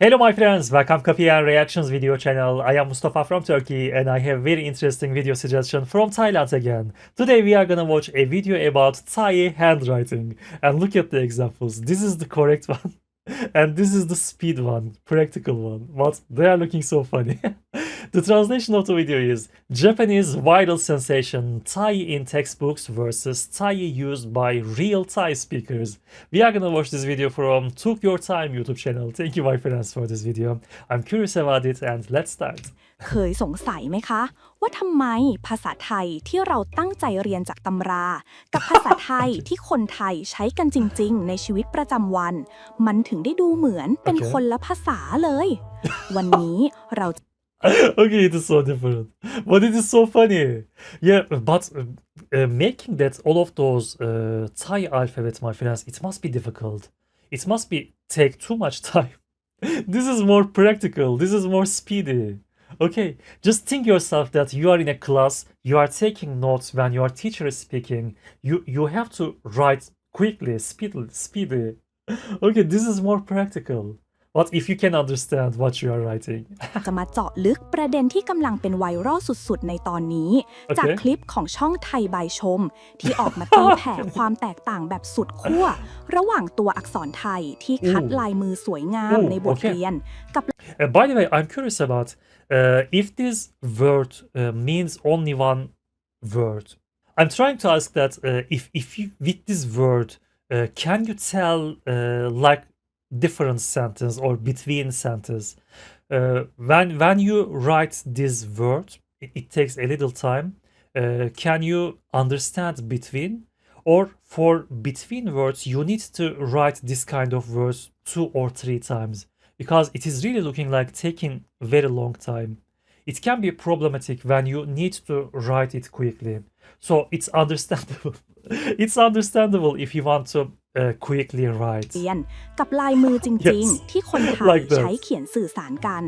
Hello my friends, welcome Copy and Reactions video channel. I am Mustafa from Turkey and I have very interesting video suggestion from Thailand again. Today we are gonna watch a video about Thai handwriting and look at the examples. This is the correct one and this is the speed one, practical one. But they are looking so funny. the translation of the video is Japanese viral sensation Thai in textbooks versus Thai used by real Thai speakers. We are gonna watch this video from Took Your Time YouTube channel. Thank you my friends for this video. I'm curious about it and let's start. เคยสงสัยไหมคะ ว่าทำไมภาษาไทยที่เราตั้งใจเรียนจากตำรา กับภาษาไทยที่คนไทยใช้กันจริง ๆ ในชีวิตประจำวัน มันถึงได้ดูเหมือนเป็นโอเคคนละภาษาเลย วันนี้เรา okay, it is so different, but it is so funny. Yeah, but uh, making that all of those uh, Thai alphabet, my friends, it must be difficult. It must be take too much time. this is more practical. This is more speedy. Okay, just think yourself that you are in a class, you are taking notes when your teacher is speaking. You you have to write quickly, speedily, speedy. Okay, this is more practical. But if you can understand what you are writing, จะมาเจาะลึกประเด็นที่กำลังเป็นไวรัลสุดๆ ในตอนนี้โอเคจากคลิปของช่องไทยใบายชม ที่ออกมาตีแผ่ความแตกต่างแบบสุดขั้ว ระหว่างตัวอักษรไทยที่คัดอู้ลายมือสวยงามอู้ในบทโอเคเรียนกับ Uh, by the way, I'm curious about uh, if this word uh, means only one word. I'm trying to ask that uh, if if you with this word, uh, can you tell uh, like different sentence or between sentence? Uh, when when you write this word, it, it takes a little time. Uh, can you understand between? Or for between words, you need to write this kind of words two or three times because it is really looking like taking very long time. It can be problematic when you need to write it quickly. So it's understandable. it's understandable if you want to uh, quickly write. เรียนกับลายมือจริง Yes. ๆ ที่คนไทย Like that. ใช้เขียนสื่อสารกัน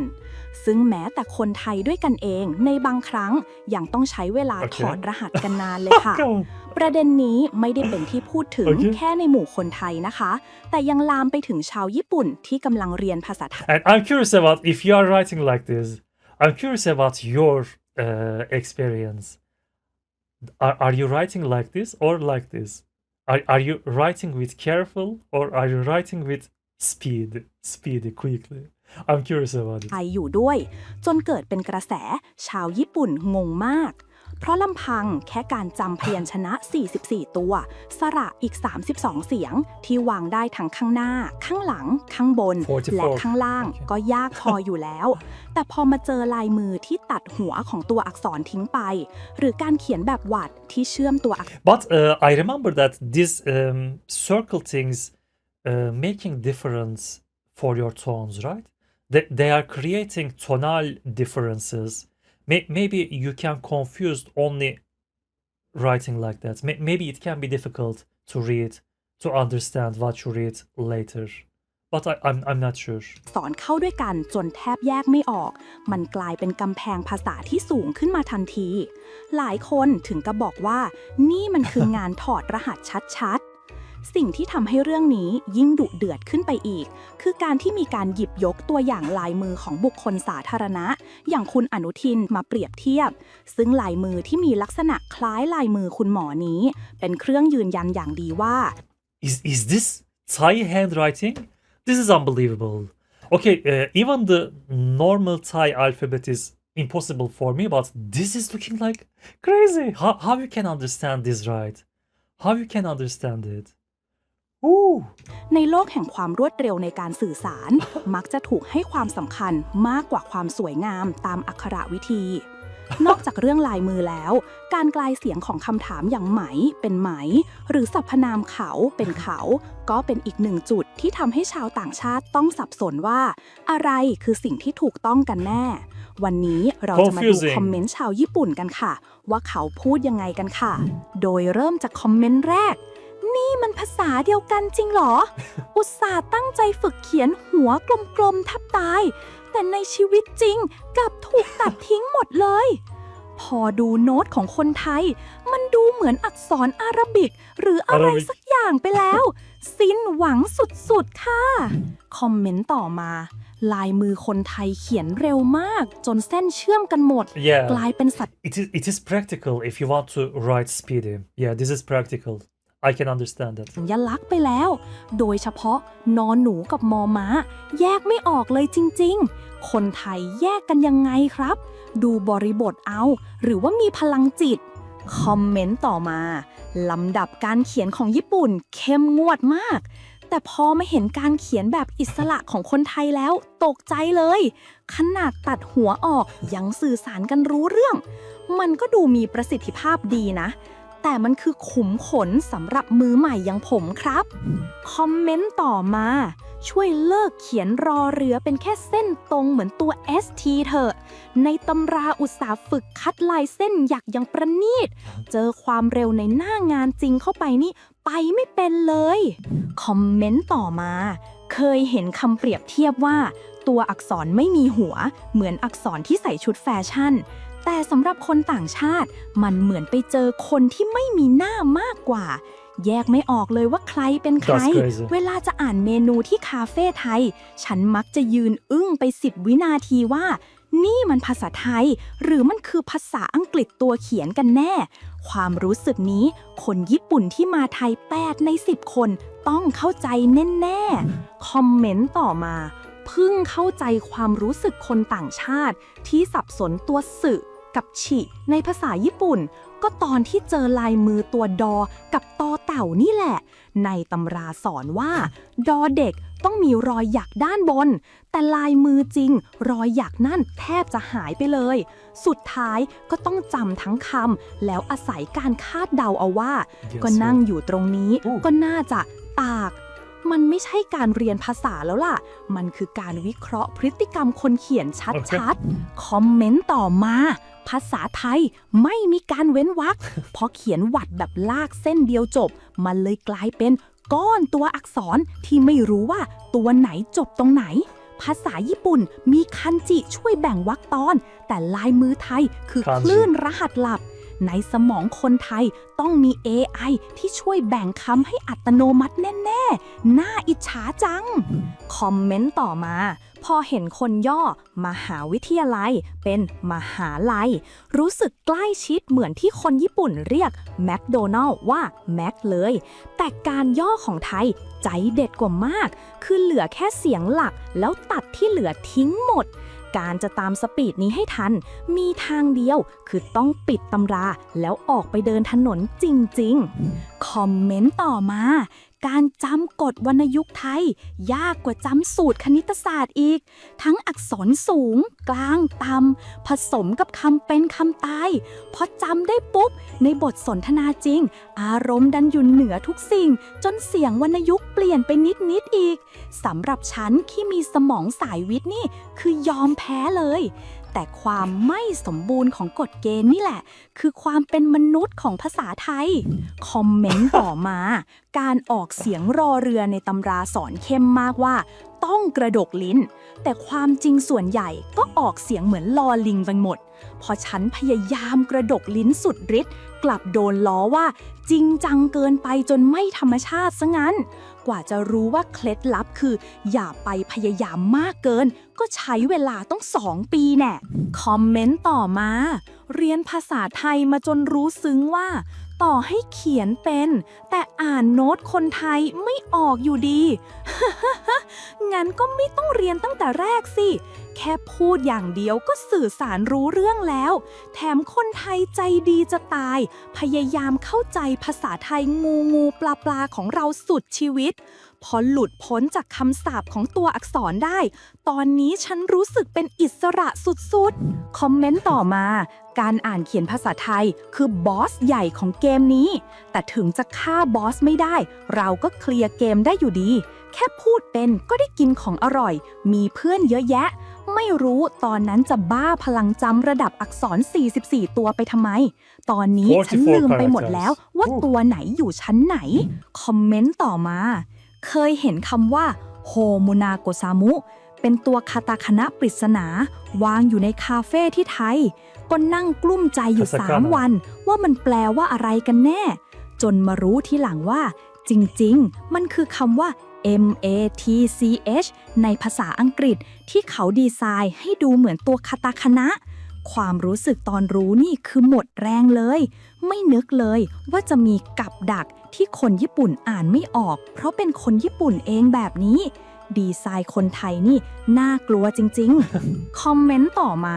ซึ่งแม้แต่คนไทยด้วยกันเองในบางครั้งยังต้องใช้เวลาโอเคถอดรหัสกันนานเลยค่ะ Come on. ประเด็นนี้ไม่ได้เป็นที่พูดถึงโอเคแค่ในหมู่คนไทยนะคะ แต่ยังลามไปถึงชาวญี่ปุ่นที่กำลังเรียนภาษาไทย And I'm curious about if you are writing like this. I'm curious about your uh, experience. Are, are you writing like this or like this? Are, are you writing with careful or are you writing with speed, speedy, quickly? I'm curious about it. ไทยอยู่ด้วย จนเกิดเป็นกระแสชาวญี่ปุ่นงงมาก เพราะลำพังแค่การจำพยัญชนะ 44 ตัว สระอีก 32 เสียง ที่วางได้ทั้งข้างหน้า ข้างหลัง ข้างบน44และข้างล่างโอเคก็ยากพออยู่แล้ว แต่พอมาเจอลายมือที่ตัดหัวของตัวอักษรทิ้งไป หรือการเขียนแบบหวัดที่เชื่อมตัวอักษร But uh, I remember that these um, circle things uh, making difference for your tones, right? They, they are creating tonal differences. May, maybe you can confuse only writing like that. May, maybe it can be difficult to read, to understand what you read later. But I, I'm, I'm not sure. สอนเข้าด้วยกันจนแทบแยกไม่ออก มันกลายเป็นกำแพงภาษาที่สูงขึ้นมาทันที หลายคนถึงกับบอกว่า นี่มันคืองานถอดรหัสชัดๆ สิ่งที่ทำให้เรื่องนี้ยิ่งดุเดือดขึ้นไปอีก คือการที่มีการหยิบยกตัวอย่างลายมือของบุคคลสาธารณะ อย่างคุณอนุทินมาเปรียบเทียบ ซึ่งลายมือที่มีลักษณะคล้ายลายมือคุณหมอนี้ เป็นเครื่องยืนยันอย่างดีว่า Is, is this Thai handwriting? This is unbelievable. Okay, uh, even the normal Thai alphabet is impossible for me, but this is looking like crazy. How, how you can understand this right? How you can understand it? Ooh. ในโลกแห่งความรวดเร็วในการสื่อสาร มักจะถูกให้ความสำคัญมากกว่าความสวยงามตามอักขระวิธี นอกจากเรื่องลายมือแล้ว การกลายเสียงของคำถามอย่างไหมเป็นไหม หรือสรรพนามเขาเป็นเขา ก็เป็นอีกหนึ่งจุดที่ทำให้ชาวต่างชาติต้องสับสนว่า อะไรคือสิ่งที่ถูกต้องกันแน่ วันนี้เราจะมาดู Confusing คอมเมนต์ชาวญี่ปุ่นกันค่ะ ว่าเขาพูดยังไงกันค่ะ โดยเริ่มจากคอมเมนต์แรก นี่มันภาษาเดียวกันจริงเหรอ อุตส่าห์ตั้งใจฝึกเขียนหัวกลมๆแทับตาย แต่ในชีวิตจริงกลับถูกตัดทิ้งหมดเลย พอดูโน้ตของคนไทย มันดูเหมือนอักษรอาราบิก หรืออะไร Arabic สักอย่างไปแล้ว สิ้นหวังสุดๆ ค่ะ คอมเมนต์ต่อมา ลายมือคนไทยเขียนเร็วมาก จนเส้นเชื่อมกันหมดก Yeah, ลายเป็นสัตว์ it is it is practical if you want to write speedy. Yeah, this is practical. I can understand that. สัญลักษณ์ไปแล้ว โดยเฉพาะนอนหนูกับมอม้า แยกไม่ออกเลยจริง ๆ คนไทยแยกกันยังไงครับ ดูบริบทเอา หรือว่ามีพลังจิต คอมเมนต์ต่อมา ลำดับการเขียนของญี่ปุ่นเข้มงวดมาก แต่พอมาเห็นการเขียนแบบอิสระของคนไทยแล้ว ตกใจเลย ขนาดตัดหัวออกยังสื่อสารกันรู้เรื่อง มันก็ดูมีประสิทธิภาพดีนะ แต่มันคือขุมขนสำหรับมือใหม่อย่างผมครับ คอมเมนต์ต่อมา ช่วยเลิกเขียนรอเรือเป็นแค่เส้นตรงเหมือนตัว ST เถอะ ในตำราอุตสาห์ฝึกคัดลายเส้นหยักอย่างประณีต เจอความเร็วในหน้างานจริงเข้าไปนี่ไปไม่เป็นเลย คอมเมนต์ต่อมา เคยเห็นคำเปรียบเทียบว่า ตัวอักษรไม่มีหัว เหมือนอักษรที่ใส่ชุดแฟชั่น แต่สำหรับคนต่างชาติ มันเหมือนไปเจอคนที่ไม่มีหน้ามากกว่า แยกไม่ออกเลยว่าใครเป็นใคร That's crazy เวลาจะอ่านเมนูที่คาเฟ่ไทย ฉันมักจะยืนอึ้งไปสิบวินาทีว่า นี่มันภาษาไทย หรือมันคือภาษาอังกฤษตัวเขียนกันแน่ ความรู้สึกนี้ คนญี่ปุ่นที่มาไทย 8 ใน 10 คนต้องเข้าใจแน่ๆ คอมเมนต์ต่อมา เพิ่งเข้าใจความรู้สึกคนต่างชาติ ที่สับสนตัวสึ กับฉิ ในภาษาญี่ปุ่น ก็ตอนที่เจอลายมือตัวดอ กับตอเต่านี่แหละ ในตำราสอนว่า ดอเด็กต้องมีรอยหยักด้านบน แต่ลายมือจริง รอยหยักนั่นแทบจะหายไปเลย สุดท้ายก็ต้องจำทั้งคำแล้วอาศัยการคาดเดาเอาว่า Yes, ก็นั่งอยู่ตรงนี้อู้ก็น่าจะตาก มันไม่ใช่การเรียนภาษาแล้วล่ะ มันคือการวิเคราะห์พฤติกรรมคนเขียนชัดๆ คอมเมนต์ต่อมา ภาษาไทยไม่มีการเว้นวรรคเพราะเขียนหวัดแบบลากเส้นเดียวจบ มันเลยกลายเป็นก้อนตัวอักษรที่ไม่รู้ว่าตัวไหนจบตรงไหน ภาษาญี่ปุ่นมีคันจิช่วยแบ่งวรรคตอน แต่ลายมือไทยคือคันจิคลื่นรหัสลับ ในสมองคนไทยต้องมี AI ที่ช่วยแบ่งคำให้อัตโนมัติแน่ ๆ น่าอิจฉาจัง คอมเมนต์ต่อมา พอเห็นคนย่อ มหาวิทยาลัย เป็นมหาลัย รู้สึกใกล้ชิดเหมือนที่คนญี่ปุ่นเรียกแมคโดนัลว่าแม็กเลย แต่การย่อของไทยใจเด็ดกว่ามาก คือเหลือแค่เสียงหลักแล้วตัดที่เหลือทิ้งหมด การจะตามสปีดนี้ให้ทัน มีทางเดียวคือต้องปิดตำราแล้วออกไปเดินถนนจริงๆ คอมเมนต์ต่อมา การจำกฎวรรณยุกต์ไทย ยากกว่าจำสูตรคณิตศาสตร์อีก ทั้งอักษรสูง กลางต่ำผสมกับคำเป็นคำตายพอจำได้ปุ๊บ ในบทสนทนาจริง อารมณ์ดันอยู่เหนือทุกสิ่ง จนเสียงวรรณยุกต์เปลี่ยนไปนิดนิดอีกสำหรับฉันที่มีสมองสายวิทย์นี่คือยอมแพ้เลย แต่ความไม่สมบูรณ์ของกฎเกณฑ์นี่แหละ คือความเป็นมนุษย์ของภาษาไทย คอมเมนต์ต่อมา การออกเสียงรอเรือในตำราสอนเข้มมากว่า ต้องกระดกลิ้น แต่ความจริงส่วนใหญ่ก็ออกเสียงเหมือนลอลิงไปหมด พอฉันพยายามกระดกลิ้นสุดฤทธิ์กลับโดนล้อว่า จริงจังเกินไปจนไม่ธรรมชาติซะงั้น กว่าจะรู้ว่าเคล็ดลับคือ อย่าไปพยายามมากเกิน ก็ใช้เวลาต้องสองปีแน่คอมเมนต์ต่อมา เรียนภาษาไทยมาจนรู้ซึ้งว่าต่อให้เขียนเป็น แต่อ่านโน้ตคนไทยไม่ออกอยู่ดี งั้นก็ไม่ต้องเรียนตั้งแต่แรกสิ แค่พูดอย่างเดียวก็สื่อสารรู้เรื่องแล้ว แถมคนไทยใจดีจะตาย พยายามเข้าใจภาษาไทยงูงูปลาปลาของเราสุดชีวิต พอหลุดพ้นจากคำสาปของตัวอักษรได้ ตอนนี้ฉันรู้สึกเป็นอิสระสุดๆ คอมเมนต์ต่อมาการอ่านเขียนภาษาไทยคือบอสใหญ่ของเกมนี้ แต่ถึงจะฆ่าบอสไม่ได้ เราก็เคลียร์เกมได้อยู่ดี แค่พูดเป็นก็ได้กินของอร่อย มีเพื่อนเยอะแยะ ไม่รู้ตอนนั้นจะบ้าพลังจำระดับอักษร 44 ตัวไปทำไม ตอนนี้ฉัน44ลืมไปหมดแล้วว่าอู้ตัวไหนอยู่ชั้นไหน คอมเมนต์ต่อมา เคยเห็นคำว่าโฮมุนาโกซามุ เป็นตัวคาตาคณะปริศนา วางอยู่ในคาเฟ่ที่ไทย ก็นั่งกลุ้มใจอยู่คาตาคานะ3วัน ว่ามันแปลว่าอะไรกันแน่ จนมารู้ทีหลังว่า จริง ๆ มันคือคำว่า M A T C H ในภาษาอังกฤษที่เขาดีไซน์ให้ดูเหมือนตัวคาตาคณะ ความรู้สึกตอนรู้นี่คือหมดแรงเลย ไม่นึกเลยว่าจะมีกับดักที่คนญี่ปุ่นอ่านไม่ออก เพราะเป็นคนญี่ปุ่นเองแบบนี้ ดีไซน์คนไทยนี่น่ากลัวจริงๆ คอมเมนต์ต่อมา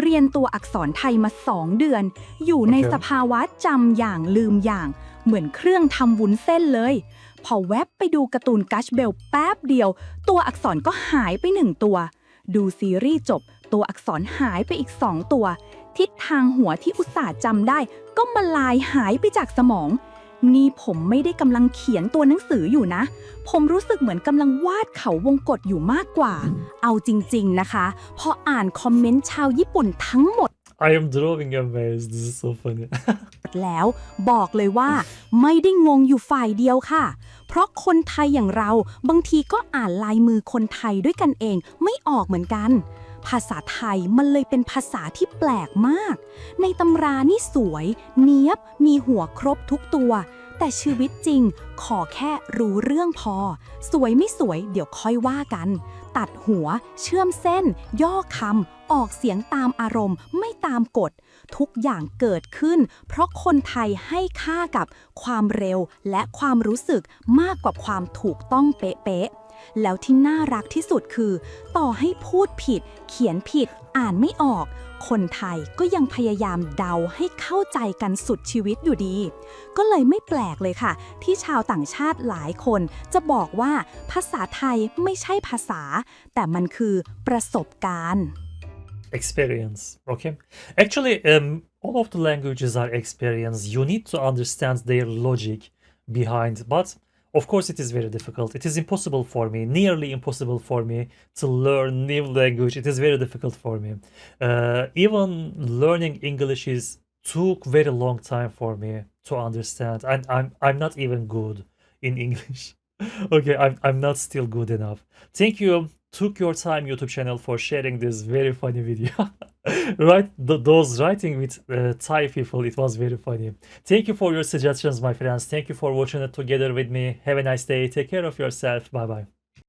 เรียนตัวอักษรไทยมา2เดือน อยู่ในโอเคสภาวะจำอย่างลืมอย่าง เหมือนเครื่องทำวุ้นเส้นเลย พอแวบไปดูการ์ตูนกัชเบลแป๊บเดียว ตัวอักษรก็หายไปหนึ่งตัว ดูซีรีส์จบ ตัวอักษรหายไปอีกสองตัว ทิศทางหัวที่อุตส่าห์จำได้ ก็มาลายหายไปจากสมอง นี่ผมไม่ได้กำลังเขียนตัวหนังสืออยู่นะ ผมรู้สึกเหมือนกำลังวาดเขาวงกฏอยู่มากกว่า เอาจริง ๆ นะคะ พออ่านคอมเมนต์ชาวญี่ปุ่นทั้งหมด I am drawing a maze. This is so funny. แล้วบอกเลยว่าไม่ได้งงอยู่ฝ่ายเดียวค่ะ เพราะคนไทยอย่างเราบางทีก็อ่านลายมือคนไทยด้วยกันเองไม่ออกเหมือนกัน ภาษาไทยมันเลยเป็นภาษาที่แปลกมาก ในตำรานี่สวย เนียบมีหัวครบทุกตัว แต่ชีวิตจริงขอแค่รู้เรื่องพอ สวยไม่สวยเดี๋ยวค่อยว่ากัน ตัดหัว เชื่อมเส้น ย่อคำ ออกเสียงตามอารมณ์ไม่ตามกฎ ทุกอย่างเกิดขึ้น เพราะคนไทยให้ค่ากับความเร็วและความรู้สึกมากกว่าความถูกต้องเป๊ะๆ แล้วที่น่ารักที่สุดคือ ต่อให้พูดผิด เขียนผิด อ่านไม่ออก คนไทยก็ยังพยายามเดาให้เข้าใจกันสุดชีวิตอยู่ดี ก็เลยไม่แปลกเลยค่ะ ที่ชาวต่างชาติหลายคนจะบอกว่าภาษาไทยไม่ใช่ภาษา แต่มันคือประสบการณ์ experience okay? Actually um all of the languages are experience. You need to understand their logic behind but of course it is very difficult. It is impossible for me nearly impossible for me to learn new language. It is very difficult for me. Uh, even learning english is took very long time for me to understand and i'm i'm not even good in english. Okay I'm, I'm not still good enough. Thank you took your time youtube channel for sharing this very funny video. Right th- those writing with uh, thai people it was very funny. Thank you for your suggestions my friends. Thank you for watching it together with me. Have a nice day. Take care of yourself. Bye bye